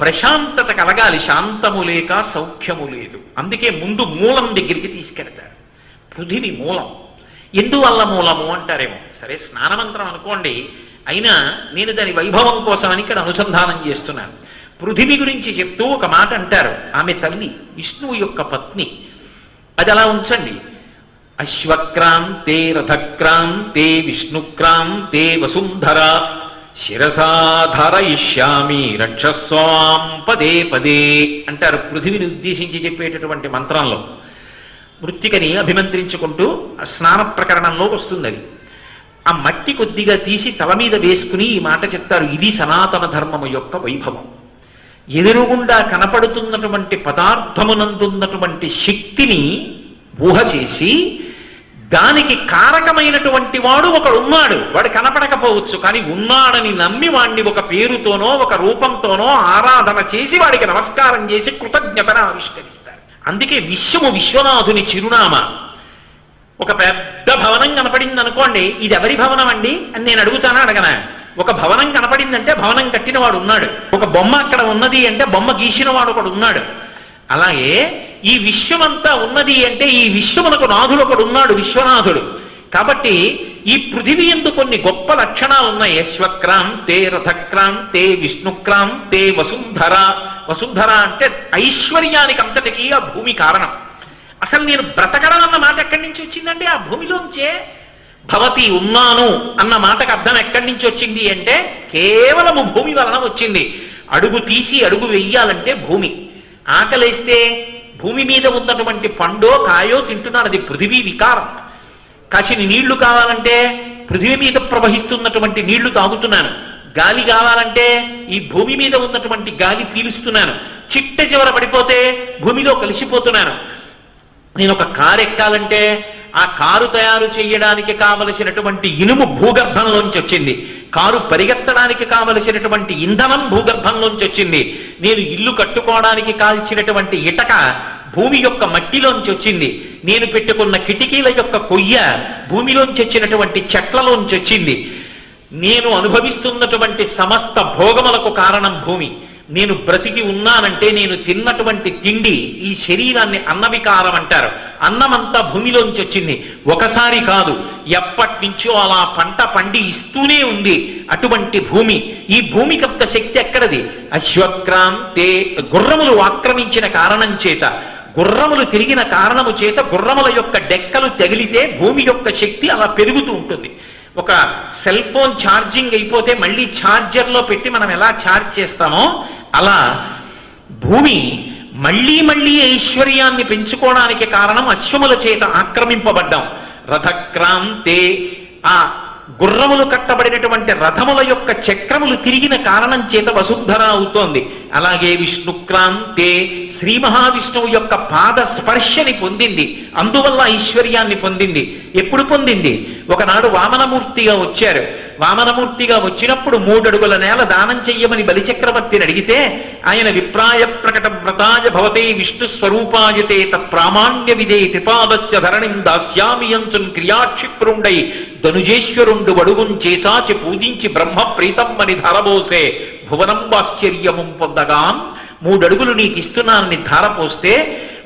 ప్రశాంతత కలగాలి శాంతము లేక సౌఖ్యము లేదు. అందుకే ముందు మూలం దగ్గరికి తీసుకెడతారు పృథివి మూలం. ఎందువల్ల మూలము అంటారేమో? సరే స్నానమంత్రం అనుకోండి. అయినా నేను దాని వైభవం కోసమని ఇక్కడ అనుసంధానం చేస్తున్నాను. పృథివి గురించి చెప్తూ ఒక మాట అంటారు. ఆమె తల్లి విష్ణువు యొక్క పత్ని. అది అలా ఉంచండి. అశ్వక్రాంతే రథక్రాంతే విష్ణుక్రాంతే వసుంధరా శిరసాధరయిష్యామి రక్షస్వాం పదే పదే అంటారు పృథివిని ఉద్దేశించి చెప్పేటటువంటి మంత్రంలో. మృత్తికని అభిమంత్రించుకుంటూ ఆ స్నాన ప్రకరణంలో వస్తుంది అది ఆ మట్టి కొద్దిగా తీసి తల మీద వేసుకుని ఈ మాట చెప్తారు. ఇది సనాతన ధర్మము యొక్క వైభవం. ఎదురుగుండా కనపడుతున్నటువంటి పదార్థమునందున్నటువంటి శక్తిని ఊహ చేసి దానికి కారకమైనటువంటి వాడు ఒకడు ఉన్నాడు. వాడు కనపడకపోవచ్చు కానీ ఉన్నాడని నమ్మి వాణ్ణి ఒక పేరుతోనో ఒక రూపంతోనో ఆరాధన చేసి వాడికి నమస్కారం చేసి కృతజ్ఞతను ఆవిష్కరిస్తారు. అందుకే విశ్వము విశ్వనాథుని చిరునామా. ఒక పెద్ద భవనం కనపడింది అనుకోండి ఇది ఎవరి భవనం అండి? అని నేను అడుగుతానా అడగనా? ఒక భవనం కనపడిందంటే భవనం కట్టిన వాడు ఉన్నాడు. ఒక బొమ్మ అక్కడ ఉన్నది అంటే బొమ్మ గీసిన వాడు ఒకడు ఉన్నాడు. అలాగే ఈ విశ్వమంతా ఉన్నది అంటే ఈ విశ్వమునకు నాథుడు ఒకడు ఉన్నాడు విశ్వనాథుడు. కాబట్టి ఈ పృథివీ ఎందు కొన్ని గొప్ప లక్షణాలు ఉన్నాయి. యశ్వక్రాంతే రథక్రాంతే విష్ణుక్రాంతే వసుంధర. వసుంధర అంటే ఐశ్వర్యానికి అంతటికీ ఆ భూమి కారణం. అసలు నేను బ్రతకడం అన్న మాట ఎక్కడి నుంచి వచ్చిందంటే ఆ భూమిలోంచే భవతి ఉన్నాను అన్న మాటకు అర్థం ఎక్కడి నుంచి వచ్చింది అంటే కేవలము భూమి వలన వచ్చింది. అడుగు తీసి అడుగు వెయ్యాలంటే భూమి. ఆకలేస్తే భూమి మీద ఉన్నటువంటి పండో కాయో తింటున్నాడు. అది పృథివీ వికారం. కాసిని నీళ్ళు కావాలంటే పృథివీ మీద ప్రవహిస్తున్నటువంటి నీళ్ళు తాగుతున్నాను. గాలి కావాలంటే ఈ భూమి మీద ఉన్నటువంటి గాలి పీలుస్తున్నాను. చిట్ట చివర పడిపోతే భూమిలో కలిసిపోతున్నాను. నేను ఒక కారు ఎక్కాలంటే ఆ కారు తయారు చేయడానికి కావలసినటువంటి ఇనుము భూగర్భంలోంచి వచ్చింది. కారు పరిగెత్తడానికి కావలసినటువంటి ఇంధనం భూగర్భంలోంచి వచ్చింది. నేను ఇల్లు కట్టుకోవడానికి కాల్చినటువంటి ఇటక భూమి యొక్క మట్టిలోంచి వచ్చింది. నేను పెట్టుకున్న కిటికీల యొక్క కొయ్య భూమిలోంచి వచ్చినటువంటి చెట్లలోంచి వచ్చింది. నేను అనుభవిస్తున్నటువంటి సమస్త భోగములకు కారణం భూమి. నేను బ్రతికి ఉన్నానంటే నేను తిన్నటువంటి తిండి ఈ శరీరాన్ని అన్నవికారం అంటారు. అన్నమంతా భూమిలోంచి వచ్చింది. ఒకసారి కాదు ఎప్పటి నుంచో అలా పంట పండి ఇస్తూనే ఉంది అటువంటి భూమి. ఈ భూమికంత శక్తి ఎక్కడది? అశ్వక్రాంతే గుర్రములు ఆక్రమించిన కారణం చేత. గుర్రములు తిరిగిన కారణము చేత గుర్రముల యొక్క డెక్కలు తగిలితే భూమి యొక్క శక్తి అలా పెరుగుతూ ఉంటుంది. ఒక సెల్ ఫోన్ ఛార్జింగ్ అయిపోతే మళ్ళీ ఛార్జర్లో పెట్టి మనం ఎలా ఛార్జ్ చేస్తామో అలా భూమి మళ్ళీ మళ్ళీ ఐశ్వర్యాన్ని పెంచుకోవడానికి కారణం అశ్వముల చేత ఆక్రమింపబడ్డాం. రథక్రాంతే ఆ గుర్రములు కట్టబడినటువంటి రథముల యొక్క చక్రములు తిరిగిన కారణం చేత వసుంధర అవుతోంది. అలాగే విష్ణుక్రాంతే శ్రీ మహావిష్ణువు యొక్క పాద స్పర్శని పొందింది. అందువల్ల ఐశ్వర్యాన్ని పొందింది. ఎప్పుడు పొందింది? ఒకనాడు వామనమూర్తిగా వచ్చారు. వామనమూర్తిగా వచ్చినప్పుడు మూడడుగుల నేల దానం చెయ్యమని బలిచక్రవర్తిని అడిగితే ఆయన విప్రాయ ప్రకట వ్రతాయ భవతే విష్ణు స్వరూపాయతే తత్ప్రామాణ్య విదే త్రిపాదస్య ధరణిం దాస్యామి అంచున్ క్రియాక్షిప్రుండై ధనుజేశ్వరుండు వడుగుం చేసాచి పూజించి బ్రహ్మ ప్రీతమ్మని ధరబోసే భువనంబాశ్చర్యము పొందగాన్ మూడడుగులు నీకు ఇస్తున్నానని ధారపోస్తే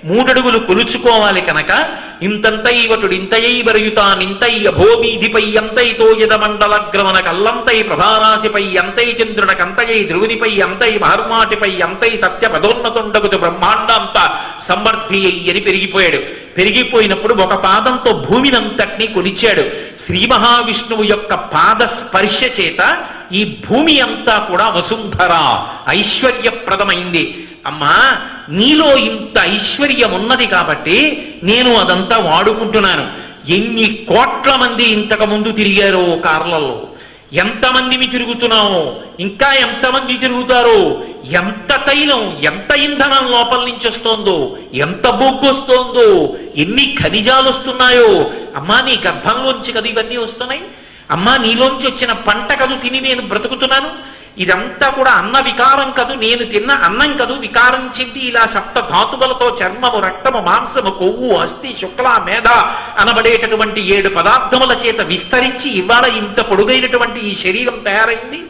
మూడడుగులు కొలుచుకోవాలి కనుక ఇంతంతై వటుడు ఇంతయై వరయుతానింతై అభోమీధిపై ఎంతైతో తోయద మండలగ్రమన కల్లంతై ప్రభారాశిపై ఎంతై చంద్రుడ కంతయై ధ్రువునిపై ఎంతై మహర్మాటిపై ఎంతై సత్య పదోన్నతుండగుతు బ్రహ్మాండాంత సమర్థి అని పెరిగిపోయాడు. పెరిగిపోయినప్పుడు ఒక పాదంతో భూమినంతటినీ కొలిచాడు. శ్రీ మహావిష్ణువు యొక్క పాద స్పర్శ చేత ఈ భూమి అంతా కూడా వసుంధర ఐశ్వర్యప్రదమైంది. అమ్మా నీలో ఇంత ఐశ్వర్యం ఉన్నది కాబట్టి నేను అదంతా వాడుకుంటున్నాను. ఎన్ని కోట్ల మంది ఇంతకు ముందు తిరిగారో కార్లలో? ఎంతమందిని తిరుగుతున్నావు ఇంకా ఎంతమంది తిరుగుతారో? ఎంత తైలం ఎంత ఇంధనం లోపల నుంచి వస్తోందో? ఎంత బొగ్గు వస్తోందో? ఎన్ని ఖనిజాలు వస్తున్నాయో? అమ్మా నీ గర్భంలోంచి కదా ఇవన్నీ వస్తున్నాయి? అమ్మా నీలోంచి వచ్చిన పంట కదు తిని నేను బ్రతుకుతున్నాను? ఇదంతా కూడా అన్న వికారం కదు నేను తిన్న అన్నం కదు వికారం చెంది ఇలా సప్త ధాతువులతో చర్మము రక్తము మాంసము కొవ్వు అస్థి శుక్ల మేధ అనబడేటటువంటి ఏడు పదార్థముల చేత విస్తరించి ఇవాళ ఇంత పొడుగైనటువంటి ఈ శరీరం తయారైంది.